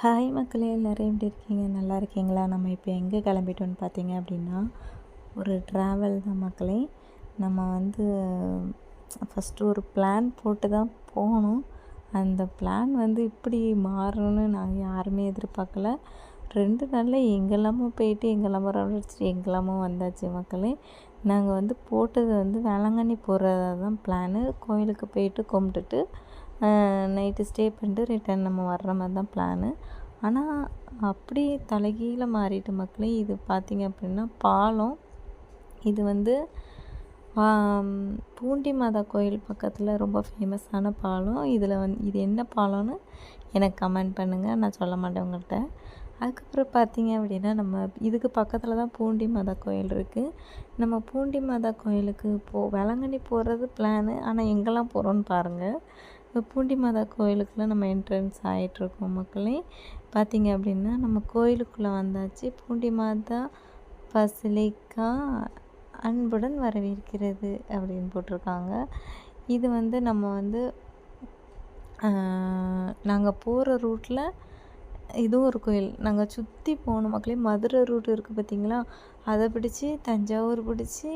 Hi மக்களே எல்லோரும் எப்படி இருக்கீங்க? நல்லா இருக்கீங்களா? நம்ம இப்போ எங்கே கிளம்பிட்டோன்னு பார்த்தீங்க அப்படின்னா ஒரு ட்ராவல் தான் மக்களே. நம்ம வந்து ஃபஸ்ட்டு ஒரு பிளான் போட்டு தான் போகணும். அந்த பிளான் வந்து இப்படி மாறணும்னு நாங்கள் யாருமே எதிர்பார்க்கல. ரெண்டு நாளில் எங்கெல்லாமோ போயிட்டு எங்கெல்லாமோ ரவுண்ட் எங்கெல்லாமோ வந்தாச்சு மக்களே. நாங்கள் வந்து போட்டது வந்து வேளாங்கண்ணி போகிறதா தான் பிளானு கோயிலுக்கு போயிட்டு கும்பிட்டுட்டு நைட்டு ஸ்டே பண்ணிட்டு ரிட்டன் நம்ம வர்ற மாதிரி தான் பிளானு ஆனால் அப்படி தலைகீழே மாறிட்டு மக்களே இது பார்த்திங்க அப்படின்னா பாலம். இது வந்து பூண்டி மாதா கோயில் பக்கத்தில் ரொம்ப ஃபேமஸான பாலம். இதில் வந்து இது என்ன பாலம்னு எனக்கு கமெண்ட் பண்ணுங்கள் நான் சொல்ல மாட்டேன் உங்கள்கிட்ட அதுக்கப்புறம் பார்த்தீங்க அப்படின்னா நம்ம இதுக்கு பக்கத்தில் தான் பூண்டி மாதா கோயில் இருக்குது நம்ம பூண்டி மாதா கோயிலுக்கு போ வேளாங்கண்ணி போகிறது பிளானு ஆனால் எங்கெல்லாம் போகிறோன்னு பாருங்கள் இப்போ பூண்டி மாதா கோயிலுக்குள்ளே நம்ம என்ட்ரன்ஸ் ஆகிட்ருக்கோம் மக்களே. பார்த்தீங்க அப்படின்னா நம்ம கோயிலுக்குள்ளே வந்தாச்சு. பூண்டி மாதா பசிலிக்கா அன்புடன் வரவேற்கிறது அப்படின்னு போட்டிருக்காங்க. இது வந்து நம்ம வந்து நாங்கள் போகிற ரூட்டில் இதுவும் ஒரு கோயில். நாங்கள் சுற்றி போன மக்களே மதுரை ரூட் இருக்குது பார்த்திங்களா அதை பிடிச்சி தஞ்சாவூர் பிடிச்சி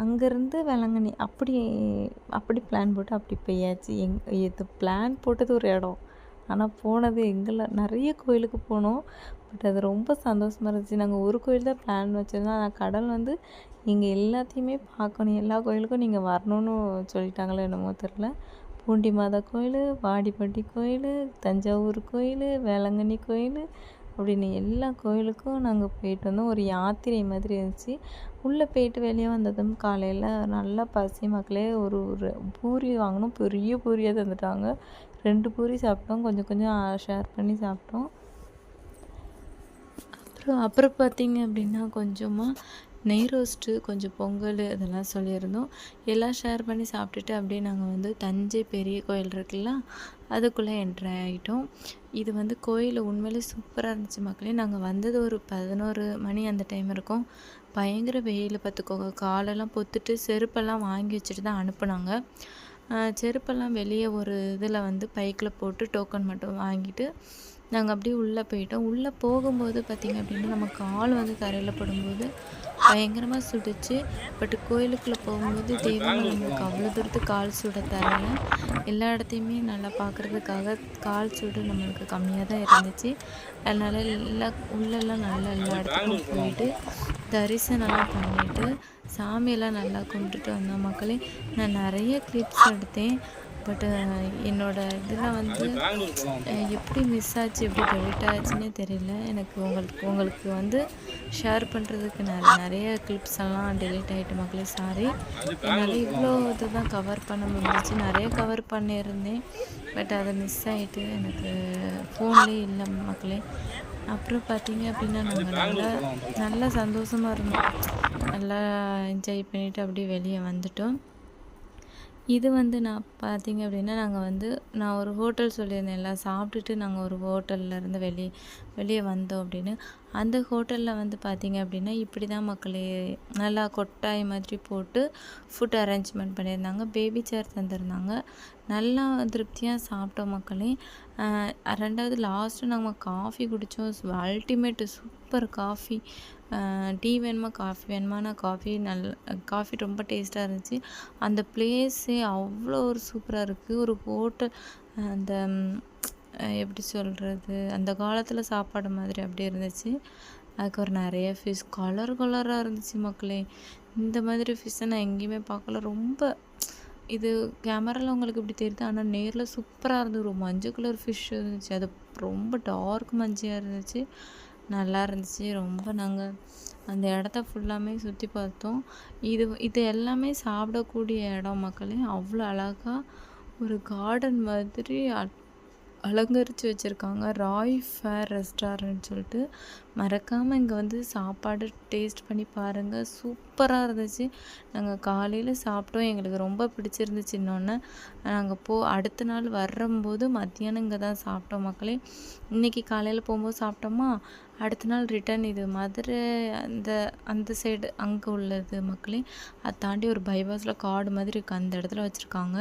அங்கேருந்து வேளாங்கண்ணி அப்படி அப்படி பிளான் போட்டு அப்படி போயாச்சு. எங் இது பிளான் போட்டது ஒரு இடம். ஆனால் போனது எங்களை நிறைய கோயிலுக்கு போனோம். பட் அது ரொம்ப சந்தோஷமாக இருந்துச்சு. நாங்கள் ஒரு கோயில் தான் பிளான் வச்சுருந்தோம். ஆனால் கடல் வந்து இங்கே எல்லாத்தையுமே பார்க்கணும். எல்லா கோயிலுக்கும் நீங்கள் வரணும்னு சொல்லிட்டாங்களோ என்னமோ தெரில பூண்டி மாதா கோயில் வாடிப்பட்டி கோயில் தஞ்சாவூர் கோயில் வேளாங்கண்ணி கோயில் அப்படின்னு எல்லா கோயிலுக்கும் நாங்கள் போயிட்டு வந்தோம். ஒரு யாத்திரை மாதிரி இருந்துச்சு. உள்ளே போயிட்டு வெளியே வந்ததும் காலையில் நல்லா பசி மக்களே ஒரு ஒரு பூரி வாங்கினோம். பெரிய பூரியாக தந்துட்டாங்க. ரெண்டு பூரி சாப்பிட்டோம். கொஞ்சம் கொஞ்சம் ஷேர் பண்ணி சாப்பிட்டோம். அப்புறம் அப்புறம் பார்த்திங்க அப்படின்னா கொஞ்சமாக நெய் ரோஸ்ட்டு கொஞ்சம் பொங்கல் இதெல்லாம் சொல்லியிருந்தோம். எல்லாம் ஷேர் பண்ணி சாப்பிட்டுட்டு அப்படியே நாங்கள் வந்து தஞ்சை பெரிய கோயில் இருக்குல்ல அதுக்குள்ளே என்ட்ரி ஆகிட்டோம். இது வந்து கோயில் உண்மையிலே சூப்பராக இருந்துச்சு மக்களே. நாங்கள் வந்தது ஒரு பதினோரு மணி அந்த டைம் இருக்கும். பயங்கர வெயில் பார்த்துக்கோங்க காலெல்லாம் பொத்துட்டு செருப்பெல்லாம் வாங்கி வச்சுட்டு தான் அனுப்புனாங்க. செருப்பெல்லாம் வெளியே ஒரு இதில் வந்து பைக்கில் போட்டு டோக்கன் மட்டும் வாங்கிட்டு நாங்கள் அப்படியே உள்ளே போயிட்டோம். உள்ளே போகும்போது பார்த்திங்க அப்படின்னா நம்ம கால் வந்து தரையில் படும்போது பயங்கரமாக சுட்டுச்சு பட் கோயிலுக்குள்ளே போகும்போது தெய்வம் நம்மளுக்கு அவ்வளோ தூரத்துக்கு கால் சுட தரல. எல்லா இடத்தையுமே நல்லா பார்க்குறதுக்காக கால் சுடு நம்மளுக்கு கம்மியாக தான் இருந்துச்சு. அதனால் எல்லா உள்ளெல்லாம் நல்லா எல்லா இடத்துக்கும் போயிட்டு தரிசனம்லாம் பண்ணிவிட்டு சாமியெல்லாம் நல்லா கும்பிட்டுட்டு வந்தோம் மக்களே. நான் நிறைய கிளிப்ஸ் எடுத்தேன். பட்டு என்னோடய இதில் வந்து எப்படி மிஸ் ஆச்சு எப்படி டெலிட் ஆச்சுன்னே தெரியல. எனக்கு உங்களுக்கு உங்களுக்கு வந்து ஷேர் பண்ணுறதுக்கு நான் நிறைய கிளிப்ஸ் எல்லாம் டெலிட் ஆகிட்டு மக்களே சாரி என்னால் இவ்வளோ இதை தான் கவர் பண்ண முடிஞ்சிச்சு. நிறைய கவர் பண்ணியிருந்தேன். பட் அதை மிஸ் ஆகிட்டு எனக்கு ஃபோன்லேயே இல்லை மக்களே. அப்புறம் பார்த்தீங்க அப்படின்னா நாங்கள் நல்லா நல்லா சந்தோஷமாக இருந்தோம். நல்லா என்ஜாய் பண்ணிவிட்டு அப்படியே வெளியே வந்துட்டோம். இது வந்து நான் பார்த்தீங்க அப்படின்னா நாங்கள் வந்து நான் ஒரு ஹோட்டல் சொல்லியிருந்தேன்ல சாப்பிட்டுட்டு நாங்கள் ஒரு ஹோட்டல்லேருந்து வெளியே வெளியே வந்தோம் அப்படின்னு. அந்த ஹோட்டலில் வந்து பார்த்திங்க அப்படின்னா இப்படி தான் மக்களே நல்லா கொட்டாய் மாதிரி போட்டு ஃபுட் அரேஞ்ச்மெண்ட் பண்ணியிருந்தாங்க. பேபி சேர் தந்திருந்தாங்க. நல்லா திருப்தியாக சாப்பிட்டோம் மக்களே. ரெண்டாவது லாஸ்ட்டு நாங்கள் காஃபி குடித்தோம் ultimate soup super coffee. Tea வேணுமா காஃபி வேணுமா நான் காஃபி நல்ல காஃபி ரொம்ப டேஸ்ட்டாக இருந்துச்சு. அந்த பிளேஸே அவ்வளோ ஒரு சூப்பராக இருக்குது ஒரு ஹோட்டல் அந்த எப்படி சொல்கிறது அந்த காலத்தில் சாப்பாடு மாதிரி அப்படியே இருந்துச்சு. ஒரு நிறைய ஃபிஷ் கலர் கலராக இருந்துச்சு மக்களே. இந்த மாதிரி ஃபிஷ்ஷை நான் எங்கேயுமே பார்க்கல. ரொம்ப இது கேமராவில் உங்களுக்கு இப்படி தெரியுது ஆனால் நேரில் சூப்பராக இருந்தது. ஒரு மஞ்சள் கலர் ஃபிஷ் இருந்துச்சு. அது ரொம்ப டார்க் மஞ்சையாக இருந்துச்சு. நல்லா இருந்துச்சு. ரொம்ப நாங்கள் அந்த இடத்த ஃபுல்லாமே சுற்றி பார்த்தோம். இது இது எல்லாமே சாப்பிடக்கூடிய இடம் மக்களே. அவ்வளோ அழகாக ஒரு கார்டன் மாதிரி அலங்கரித்து வச்சுருக்காங்க. ராய் ஃபேர் ரெஸ்டாரண்ட் சொல்லிட்டு. மறக்காமல் இங்கே வந்து சாப்பாடு டேஸ்ட் பண்ணி பாருங்கள் சூப்பராக இருந்துச்சு. நாங்கள் காலையில் சாப்பிட்டோம். எங்களுக்கு ரொம்ப பிடிச்சிருந்துச்சு இன்னொன்று நாங்கள் போ அடுத்த நாள் வரும்போது மத்தியானம் இங்கே தான் சாப்பிட்டோம் மக்களே. இன்றைக்கி காலையில் போகும்போது சாப்பிட்டோமா? அடுத்த நாள் ரிட்டர்ன் இது மதுரை அந்த அந்த சைடு அங்கே உள்ளது மக்களே. அதை தாண்டி ஒரு பைபாஸில் காடு மாதிரி இருக்குது அந்த இடத்துல வச்சுருக்காங்க.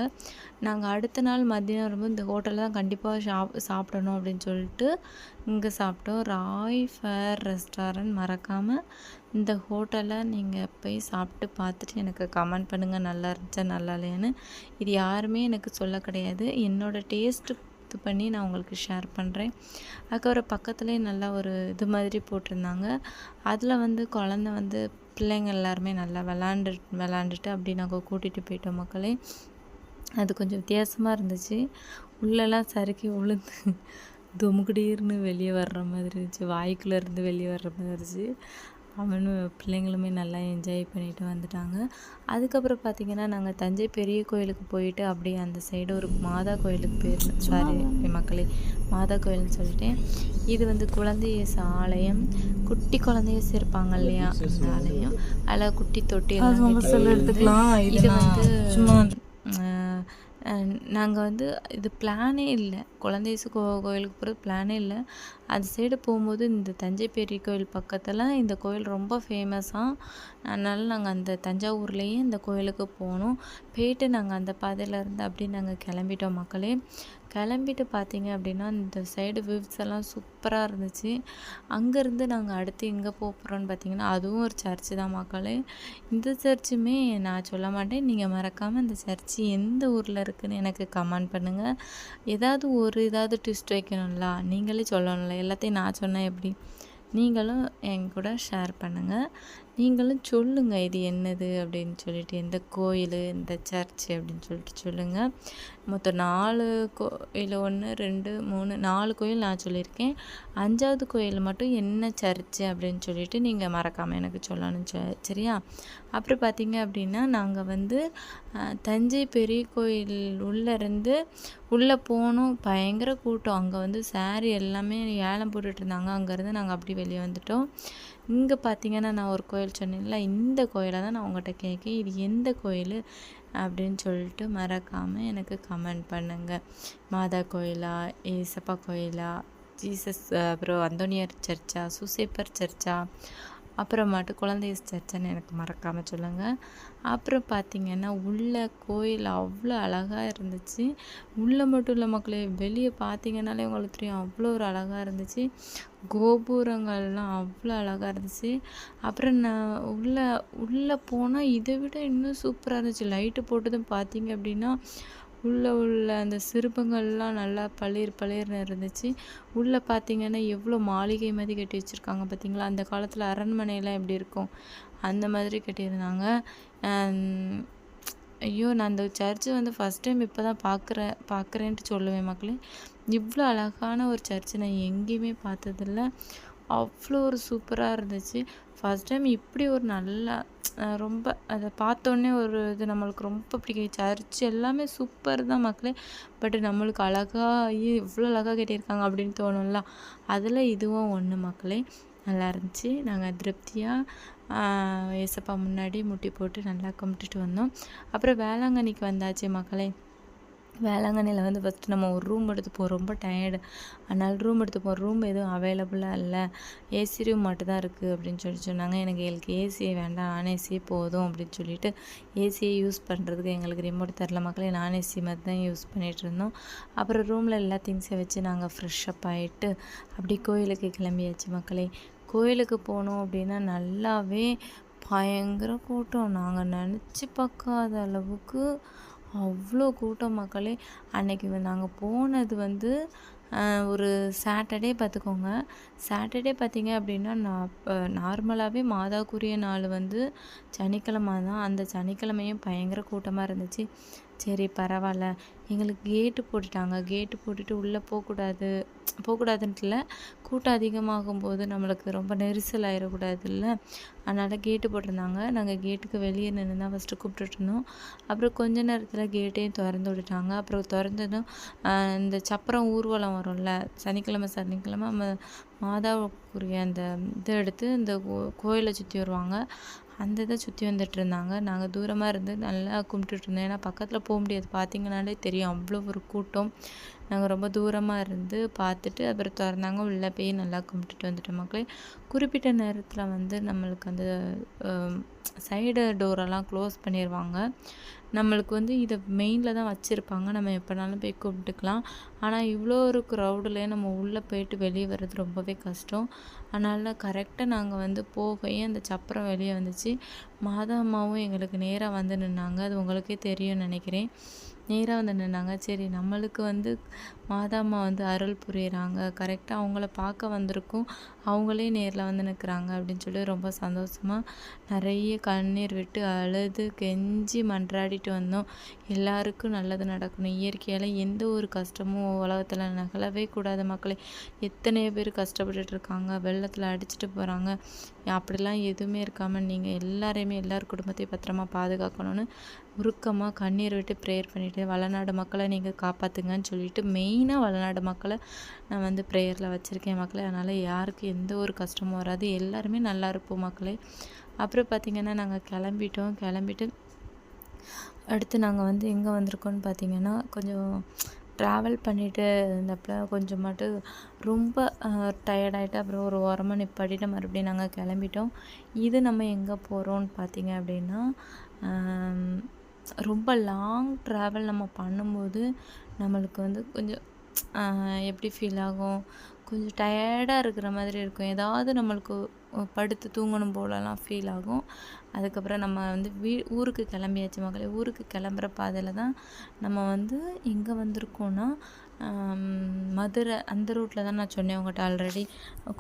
நாங்கள் அடுத்த நாள் மதியம் வரும்போது இந்த ஹோட்டலில் தான் கண்டிப்பாக சாப் சாப்பிடணும் அப்படின்னு சொல்லிட்டு இங்கே சாப்பிட்டோம். Roy Fair restaurant. மறக்காமல் இந்த ஹோட்டலை நீங்கள் போய் சாப்பிட்டு பார்த்துட்டு எனக்கு கமெண்ட் பண்ணுங்கள் நல்லா இருந்துச்சா நல்லா இல்லையான்னு. இது யாருமே எனக்கு சொல்ல கிடையாது. என்னோடய டேஸ்ட்டு இது பண்ணி நான் உங்களுக்கு ஷேர் பண்ணுறேன் அதுக்கப்புறம் பக்கத்துலேயே நல்லா ஒரு இது மாதிரி போட்டிருந்தாங்க. அதில் வந்து குழந்த வந்து பிள்ளைங்க எல்லாருமே நல்லா விளாண்டு விளாண்டுட்டு அப்படி நாங்கள் கூட்டிகிட்டு போயிட்டோம் மக்களே. அது கொஞ்சம் வித்தியாசமாக இருந்துச்சு. உள்ளெல்லாம் சறுக்கி உளுந்து. துமுக்குடீர்னு வெளியே வர்ற மாதிரி இருந்துச்சு. வாய்க்குள்ளே இருந்து வெளியே வர்ற மாதிரி இருந்துச்சு. அவனும் பிள்ளைங்களுமே நல்லா என்ஜாய் பண்ணிட்டு வந்துட்டாங்க. அதுக்கப்புறம் பார்த்திங்கன்னா நாங்கள் தஞ்சை பெரிய கோயிலுக்கு போயிட்டு அப்படியே அந்த சைடு ஒரு மாதா கோயிலுக்கு போயிருந்தோம். சாரி மக்களே மாதா கோயில்னு சொல்லிட்டேன் இது வந்து குழந்தைய ஆலயம் குட்டி குழந்தைய சேர்ப்பாங்க இல்லையா? அந்த ஆலயம். அதில் குட்டி தொட்டி எடுத்துக்கலாம் இது வந்து நாங்கள் வந்து இது பிளானே இல்லை. குழந்தை கோ கோவிலுக்கு போகிறது பிளானே இல்லை. அந்த சைடு போகும்போது இந்த தஞ்சை பெரிய கோயில் பக்கத்தில் இந்த கோயில் ரொம்ப ஃபேமஸாக அதனால் நாங்கள் அந்த தஞ்சாவூர்லேயே இந்த கோயிலுக்கு போனோம். போயிட்டு நாங்கள் அந்த பாதையில் இருந்து அப்படியே நாங்கள் கிளம்பிட்டோம் மக்களே. கிளம்பிட்டு பார்த்தீங்க அப்படின்னா இந்த சைடு வியூஸ் எல்லாம் சூப்பராக இருந்துச்சு. அங்கேருந்து நாங்கள் அடுத்து எங்கே போக போகிறோன்னு பார்த்தீங்கன்னா அதுவும் ஒரு சர்ச்சு தான் மக்களே. இந்த சர்ச்சுமே நான் சொல்ல மாட்டேன். நீங்கள் மறக்காமல் இந்த சர்ச்சு எந்த ஊரில் இருக்குதுன்னு எனக்கு கமெண்ட் பண்ணுங்கள் ஏதாவது ஒரு ஏதாவது ட்விஸ்ட் வைக்கணும்ல? நீங்களே சொல்லணும்ல எல்லாத்தையும் நான் சொன்னேன் எப்படி? நீங்களும் என் கூட ஷேர் பண்ணுங்கள் நீங்களும் சொல்லுங்கள் இது என்னது அப்படின்னு சொல்லிட்டு எந்த கோயில் இந்த சர்ச் அப்படின்னு சொல்லிட்டு சொல்லுங்கள் மொத்தம் நாலு கோயில் ஒன்று ரெண்டு மூணு நாலு கோயில் நான் சொல்லியிருக்கேன். அஞ்சாவது கோயில் மட்டும் என்ன சர்ச்சு அப்படின்னு சொல்லிட்டு நீங்கள் மறக்காமல் எனக்கு சொல்லணும் சரியா? அப்புறம் பார்த்தீங்க அப்படின்னா நாங்கள் வந்து தஞ்சை பெரிய கோயில் உள்ளேருந்து உள்ளே போனோம் பயங்கர கூட்டம். அங்கே வந்து சாரி எல்லாமே ஏலம் போட்டுட்ருந்தாங்க அங்கேருந்து நாங்கள் அப்படி வெளியே வந்துட்டோம். இங்கே பார்த்தீங்கன்னா நான் ஒரு கோயில் சொன்னேன்ல இந்த கோயிலை தான் நான் உங்கள்கிட்ட கேட்கேன். இது எந்த கோயில் அப்படின்னு சொல்லிட்டு மறக்காமல் எனக்கு கமெண்ட் பண்ணுங்கள் மாதா கோயிலா ஏசப்பா கோயிலா ஜீசஸ் அப்புறம் அந்தோனியர் சர்ச்சா சுசேப்பர் சர்ச்சா அப்புறமாட்டு குழந்தை சர்ச்சைன்னு எனக்கு மறக்காமல் சொல்லுங்கள் அப்புறம் பார்த்திங்கன்னா உள்ளே கோயில் அவ்வளோ அழகாக இருந்துச்சு. உள்ளே மட்டும் இல்லை மக்களே வெளியே பார்த்தீங்கன்னாலே உங்களுக்கு தெரியும் அவ்வளோ ஒரு அழகாக இருந்துச்சு. கோபுரங்கள்லாம் அவ்வளோ அழகாக இருந்துச்சு. அப்புறம் நான் உள்ளே உள்ளே போனால் இதை விட இன்னும் சூப்பராக இருந்துச்சு. லைட்டு போட்டதும் பார்த்தீங்க அப்படின்னா உள்ளே உள்ள அந்த சிற்பங்கள்லாம் நல்லா பளிர் பளிர்னு இருந்துச்சு. உள்ளே பார்த்தீங்கன்னா எவ்வளோ மாளிகை மாதிரி கட்டி வச்சுருக்காங்க பார்த்தீங்களா அந்த காலத்தில் அரண்மனையெல்லாம் எப்படி இருக்கும்? அந்த மாதிரி கட்டியிருந்தாங்க. ஐயோ நான் அந்த சர்ச்சு வந்து ஃபஸ்ட் டைம் இப்போ தான் பார்க்குறேன் பார்க்குறேன்ட்டு சொல்லுவேன் மக்களே. இவ்வளோ அழகான ஒரு சர்ச்சு நான் எங்கேயுமே பார்த்ததில்ல. அவ்வளோ ஒரு சூப்பராக இருந்துச்சு. ஃபஸ்ட் டைம் இப்படி ஒரு நல்லா ரொம்ப அதை பார்த்தோன்னே ஒரு இது நம்மளுக்கு ரொம்ப பிடிக்கும் சர்ச் எல்லாமே சூப்பர் தான் மக்களே. பட் நம்மளுக்கு அழகாக இவ்வளோ அழகாக கட்டியிருக்காங்க அப்படின்னு தோணும்ல. அதில் இதுவும் ஒன்று மக்களே. நல்லா இருந்துச்சு. நாங்கள் திருப்தியாக ஏசப்பா முன்னாடி முட்டி போட்டு நல்லா கும்பிட்டுட்டு வந்தோம். அப்புறம் வேளாங்கண்ணிக்கு வந்தாச்சு மக்களே. வேளாங்கண்ணியில் வந்து ஃபஸ்ட்டு நம்ம ஒரு ரூம் எடுத்துப்போம் ரொம்ப டயர்டு அதனால் ரூம் எடுத்துப்போம் ரூம் எதுவும் அவைலபிளாக இல்லை. ஏசி ரூம் மட்டும் தான் இருக்குது அப்படின்னு சொல்லி சொன்னாங்க. எனக்கு எங்களுக்கு ஏசியே வேண்டாம். நான் ஏசியே போதும் அப்படின்னு சொல்லிட்டு ஏசியை யூஸ் பண்ணுறதுக்கு எங்களுக்கு ரிமோட் தரல மக்களே. நான் ஏசி மாதிரி தான் யூஸ் பண்ணிகிட்டு இருந்தோம். அப்புறம் ரூமில் எல்லா திங்ஸை வச்சு நாங்கள் ஃப்ரெஷ்ஷப் ஆகிட்டு அப்படி கோயிலுக்கு கிளம்பியாச்சு மக்களே. கோயிலுக்கு போனோம் அப்படின்னா நல்லாவே பயங்கர கூட்டம். நாங்கள் நினச்சி பார்க்காத அளவுக்கு அவ்வளோ கூட்டம் மக்களே. அன்னைக்கு நாங்கள் போனது வந்து ஒரு சாட்டர்டே பார்த்துக்கோங்க. சாட்டர்டே பார்த்திங்க அப்படின்னா நான் நார்மலாகவே மாதாக்குரிய நாள் வந்து சனிக்கிழமை தான். அந்த சனிக்கிழமையும் பயங்கர கூட்டமாக இருந்துச்சு. சரி பரவாயில்ல. எங்களுக்கு கேட்டு போட்டுட்டாங்க. கேட்டு போட்டுட்டு உள்ளே போகக்கூடாது. போகக்கூடாதுன்ட்டு இல்லை கூட்டம் அதிகமாகும்போது நம்மளுக்கு ரொம்ப நெரிசல் ஆயிடக்கூடாதுல்ல அதனால் கேட்டு போட்டிருந்தாங்க. நாங்கள் கேட்டுக்கு வெளியே நின்று தான் ஃபஸ்ட்டு கூப்பிட்டுருந்தோம் அப்புறம் கொஞ்ச நேரத்தில் கேட்டையும் திறந்து விட்டுட்டாங்க. அப்புறம் திறந்ததும் இந்த சப்பரம் ஊர்வலம் வரும்ல சனிக்கிழமை சனிக்கிழமை மாதாவுக்குரிய அந்த இதை எடுத்து இந்த கோ- கோயிலை சுற்றி வருவாங்க. அந்த இதை சுற்றி வந்துட்டு இருந்தாங்க. நாங்கள் தூரமாக இருந்து நல்லா கும்பிட்டுட்டு இருந்தோம். ஏன்னா பக்கத்தில் போக முடியாது. பார்த்தீங்கனாலே தெரியும். அவ்வளோ ஒரு கூட்டம். நாங்கள் ரொம்ப தூரமாக இருந்து பார்த்துட்டு அப்புறம் திறந்தாங்க. உள்ளே போய் நல்லா கும்பிட்டுட்டு வந்துட்டோம் மக்களே. குறிப்பிட்ட நேரத்தில் வந்து நம்மளுக்கு அந்த சைடு டோரெல்லாம் க்ளோஸ் பண்ணிடுவாங்க நம்மளுக்கு வந்து இதை மெயினில் தான் வச்சுருப்பாங்க. நம்ம எப்போனாலும் போய் கூப்பிட்டுக்கலாம். ஆனால் இவ்வளோ ஒரு க்ரௌடில் நம்ம உள்ளே போயிட்டு வெளியே வர்றது ரொம்பவே கஷ்டம். அதனால் கரெக்டாக நாங்கள் வந்து போகவே அந்த சப்பரம் வெளியே வந்துச்சு. மாதா அம்மாவும் எங்களுக்கு நேராக வந்து நின்னாங்க. அது உங்களுக்கே தெரியும்னு நினைக்கிறேன். நேராக வந்து நின்னாங்க. சரி நம்மளுக்கு வந்து மாதாம்மா வந்து அருள் புரியுறாங்க. கரெக்டாக அவங்கள பார்க்க வந்திருக்கோம். அவங்களே நேரில் வந்து நிற்கிறாங்க அப்படின்னு சொல்லி ரொம்ப சந்தோஷமாக நிறைய கண்ணீர் விட்டு அழுது கெஞ்சி மன்றாடிட்டு வந்தோம். எல்லாருக்கும் நல்லது நடக்கணும். இயற்கையால் எந்த ஒரு கஷ்டமும் உலகத்தில் நகலவே கூடாது மக்களே. எத்தனையோ பேர் கஷ்டப்பட்டுட்டு இருக்காங்க. வெள்ளத்தில் அடிச்சிட்டு போகிறாங்க அப்படிலாம் எதுவுமே இருக்காமல் நீங்கள் எல்லாரையுமே எல்லார் குடும்பத்தையும் பத்திரமா பாதுகாக்கணும்னு உருக்கமாக கண்ணீர் விட்டு ப்ரேயர் பண்ணிவிட்டு வளநாடு மக்களை நீங்கள் காப்பாற்றுங்கன்னு சொல்லிட்டு மெயினாக வளநாடு மக்களை நான் வந்து ப்ரேயரில் வச்சுருக்கேன் மக்களே. அதனால் யாருக்கு எந்த ஒரு கஷ்டமும் வராது. எல்லாருமே நல்லா இருப்போம் மக்களே. அப்புறம் பார்த்திங்கன்னா நாங்கள் கிளம்பிட்டோம். கிளம்பிட்டு அடுத்து நாங்கள் வந்து எங்கே வந்திருக்கோம்னு பார்த்தீங்கன்னா கொஞ்சம் ட்ராவல் பண்ணிட்டு இருந்தப்ப கொஞ்சம் மட்டும் ரொம்ப டயர்டாயிட்டு அப்புறம் ஒரு ஓரமாக நிப்பாட்டிட்டு மறுபடியும் நாங்கள் கிளம்பிட்டோம். இது நம்ம எங்கே போகிறோம்னு பார்த்தீங்க அப்படின்னா ரொம்ப லாங் ட்ராவல் நம்ம பண்ணும்போது நம்மளுக்கு வந்து கொஞ்சம் எப்படி ஃபீல் ஆகும்? கொஞ்சம் டயர்டாக இருக்கிற மாதிரி இருக்கும். ஏதாவது நம்மளுக்கு படுத்து தூங்கணும் போலலாம் ஃபீல் ஆகும். அதுக்கப்புறம் நம்ம வந்து வீ ஊருக்கு கிளம்பியாச்சு மகளே. ஊருக்கு கிளம்புற பாதையில் தான் நம்ம வந்து எங்கே வந்திருக்கோம்னா மதுரை அந்த ரூட்டில் தான் நான் சொன்னேன் உங்கள்கிட்ட ஆல்ரெடி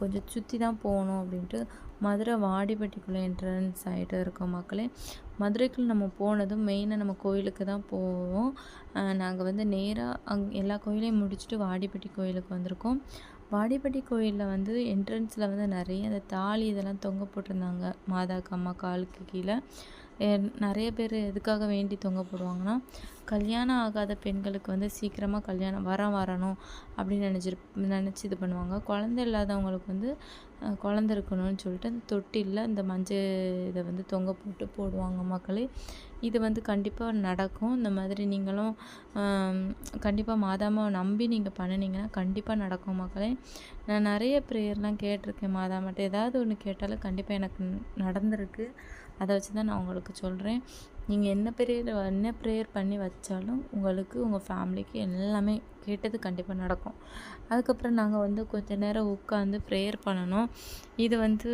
கொஞ்சம் சுற்றி தான் போகணும் அப்படின்ட்டு. மதுரை வாடிப்பட்டிக்குள்ளே என்ட்ரன்ஸ் ஆகிட்டு இருக்கோம் மக்களே மதுரைக்குள்ள நம்ம போனதும் மெயினாக நம்ம கோயிலுக்கு தான் போவோம். நாங்கள் வந்து நேராக அங் எல்லா கோயிலையும் முடிச்சுட்டு வாடிப்பட்டி கோயிலுக்கு வந்திருக்கோம். வாடிப்பட்டி கோயிலில் வந்து என்ட்ரன்ஸில் வந்து நிறைய அந்த தாலி இதெல்லாம் தொங்க போட்டிருந்தாங்க. மாதாக்கு அம்மா காலுக்கு கீழே. நிறைய பேர் எதுக்காக வேண்டி தொங்க போடுவாங்கன்னா கல்யாணம் ஆகாத பெண்களுக்கு வந்து சீக்கிரமாக கல்யாணம் வரம் வரணும் அப்படின்னு நினச்சிரு நினச்சி இது பண்ணுவாங்க. குழந்தை இல்லாதவங்களுக்கு வந்து குழந்த இருக்கணும்னு சொல்லிட்டு அந்த தொட்டிலில் இந்த மஞ்சள் இதை வந்து தொங்க போட்டு போடுவாங்க மக்களே. இது வந்து கண்டிப்பாக நடக்கும். இந்த மாதிரி நீங்களும் கண்டிப்பாக மாதாமாவை நம்பி நீங்கள் பண்ணினீங்கன்னா கண்டிப்பாக நடக்கும் மக்களே. நான் நிறைய ப்ரேயர்லாம் கேட்டிருக்கேன் மாதாமாட்ட ஏதாவது ஒன்று கேட்டாலும் கண்டிப்பாக எனக்கு நடந்திருக்கு. அதை வச்சு தான் நான் உங்களுக்கு சொல்கிறேன் நீங்கள் என்ன ப்ரேயர் என்ன ப்ரேயர் பண்ணி வச்சாலும் உங்களுக்கு உங்கள் ஃபேமிலிக்கு எல்லாமே கேட்டது கண்டிப்பாக நடக்கும். அதுக்கப்புறம் நாங்கள் வந்து கொஞ்ச நேரம் உட்காந்து ப்ரேயர் பண்ணணும். இது வந்து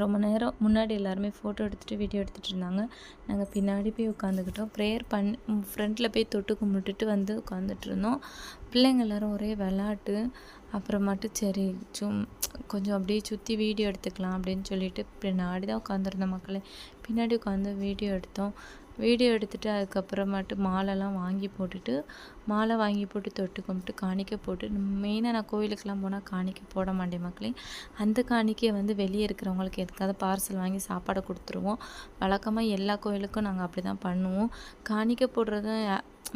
ரொம்ப நேரம் முன்னாடி எல்லாருமே ஃபோட்டோ எடுத்துகிட்டு வீடியோ எடுத்துகிட்டு இருந்தாங்க. நாங்கள் பின்னாடி போய் உட்காந்துக்கிட்டோம் ப்ரேயர் பண் ஃப்ரண்ட்டில் போய் தொட்டு கும்பிட்டுட்டு வந்து உட்காந்துட்டு இருந்தோம். பிள்ளைங்க எல்லாரும் ஒரே விளாட்டு அப்புறமாட்டு சரி சும் கொஞ்சம் அப்படியே சுற்றி வீடியோ எடுத்துக்கலாம் அப்படின்னு சொல்லிட்டு பின்னாடி தான் உட்காந்துருந்தோம் மக்களே. பின்னாடி உட்காந்து வீடியோ எடுத்தோம். வீடியோ எடுத்துகிட்டு அதுக்கப்புறமாட்டு மாலைலாம் வாங்கி போட்டுட்டு மாலை வாங்கி போட்டு தொட்டு கும்பிட்டு காணிக்கை போட்டு மெயினாக நான் கோயிலுக்கெலாம் போனால் காணிக்கை போட மாட்டேன் மக்களே. அந்த காணிக்கையை வந்து வெளியே இருக்கிறவங்களுக்கு எதுக்காவது பார்சல் வாங்கி சாப்பாடு கொடுத்துருவோம். வழக்கமாக எல்லா கோயிலுக்கும் நாங்கள் அப்படி தான் பண்ணுவோம். காணிக்கை போடுறது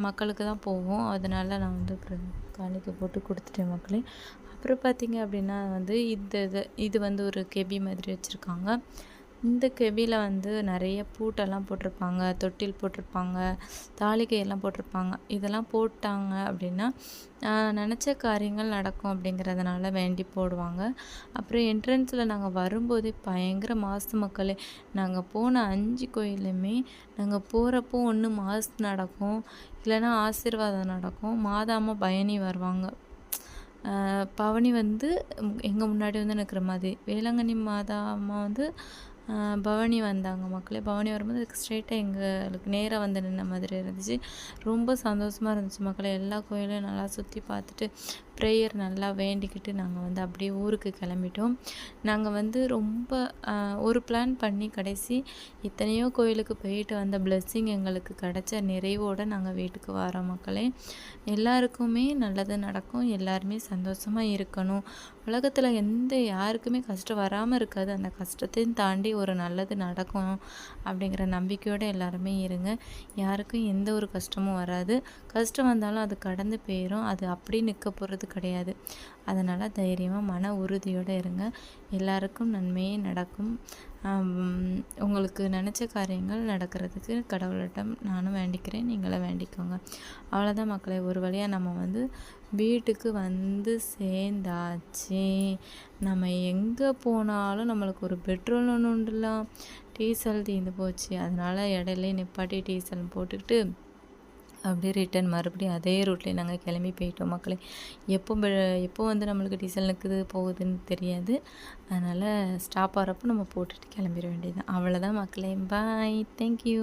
மக்களுக்கு தான் போவோம் அதனால நான் வந்து அப்புறம் காணிக்கை போட்டு கொடுத்துட்டேன் மக்களே. அப்புறம் பார்த்திங்க அப்படின்னா வந்து இந்த இது இது வந்து ஒரு கெபி மாதிரி வச்சுருக்காங்க. இந்த கெவியில் வந்து நிறைய பூட்டெல்லாம் போட்டிருப்பாங்க தொட்டில் போட்டிருப்பாங்க தாளிகையெல்லாம் போட்டிருப்பாங்க. இதெல்லாம் போட்டாங்க அப்படின்னா நினச்ச காரியங்கள் நடக்கும் அப்படிங்கிறதுனால வேண்டி போடுவாங்க. அப்புறம் என்ட்ரன்ஸில் நாங்கள் வரும்போதே பயங்கர மாசு மக்களே. நாங்கள் போன அஞ்சு கோயிலுமே நாங்கள் போகிறப்போ ஒன்று மாசு நடக்கும் இல்லைன்னா ஆசீர்வாதம் நடக்கும். மாதாம பயணி வருவாங்க. பவனி வந்து எங்கள் முன்னாடி வந்து நிற்கிற மாதிரி. வேளாங்கண்ணி மாதா அம்மா வந்து பவனி வந்தாங்க மக்களே. பவனி வரும்போது அதுக்கு ஸ்ட்ரெயிட்டாக எங்களுக்கு நேராக வந்து நின்ன மாதிரி இருந்துச்சு. ரொம்ப சந்தோஷமாக இருந்துச்சு மக்களே. எல்லா கோயிலையும் நல்லா சுற்றி பார்த்துட்டு ப்ரேயர் நல்லா வேண்டிக்கிட்டு நாங்கள் வந்து அப்படியே ஊருக்கு கிளம்பிட்டோம். நாங்கள் வந்து ரொம்ப ஒரு பிளான் பண்ணி கடைசி எத்தனையோ கோயிலுக்கு போயிட்டு வந்த பிளெஸ்ஸிங் எங்களுக்கு கிடைச்ச நிறைவோடு நாங்கள் வீட்டுக்கு வரோம் மக்களே. எல்லாருக்குமே நல்லது நடக்கும். எல்லாருமே சந்தோஷமாக இருக்கணும். உலகத்தில் எந்த யாருக்குமே கஷ்டம் வராமல் இருக்காது. அந்த கஷ்டத்தையும் தாண்டி ஒரு நல்லது நடக்கும் அப்படிங்கிற நம்பிக்கையோடு எல்லாருமே இருங்க. யாருக்கும் எந்த ஒரு கஷ்டமும் வராது. கஷ்டம் வந்தாலும் அது கடந்து போயிடும் அது அப்படி நிற்க போகிறது கிடையாது. அதனால் தைரியமாக மன உறுதியோடு இருங்க. எல்லாருக்கும் நன்மையே நடக்கும். உங்களுக்கு நினச்ச காரியங்கள் நடக்கிறதுக்கு கடவுளிடம் நானும் வேண்டிக்கிறேன் நீங்களும் வேண்டிக்கோங்க. அவ்வளோதான் மக்களை ஒரு வழியாக நம்ம வந்து வீட்டுக்கு வந்து சேர்ந்தாச்சு. நம்ம எங்கே போனாலும் நம்மளுக்கு ஒரு பெட்ரோல் ஒன்று உண்டுலாம். டீசல் தீர்ந்து போச்சு. அதனால் இடையிலே நிப்பாட்டி டீசல் போட்டுக்கிட்டு அப்படியே ரிட்டன் மறுபடியும் அதே ரூட்லேயே நாங்கள் கிளம்பி போயிட்டோம் மக்களே. எப்போ எப்போ வந்து நம்மளுக்கு டீசல் நிற்குது போகுதுன்னு தெரியாது. அதனால் ஸ்டாப் ஆகிறப்போ நம்ம போட்டுட்டு கிளம்பிட வேண்டியது அவ்வளோதான் மக்களே. Bye thank you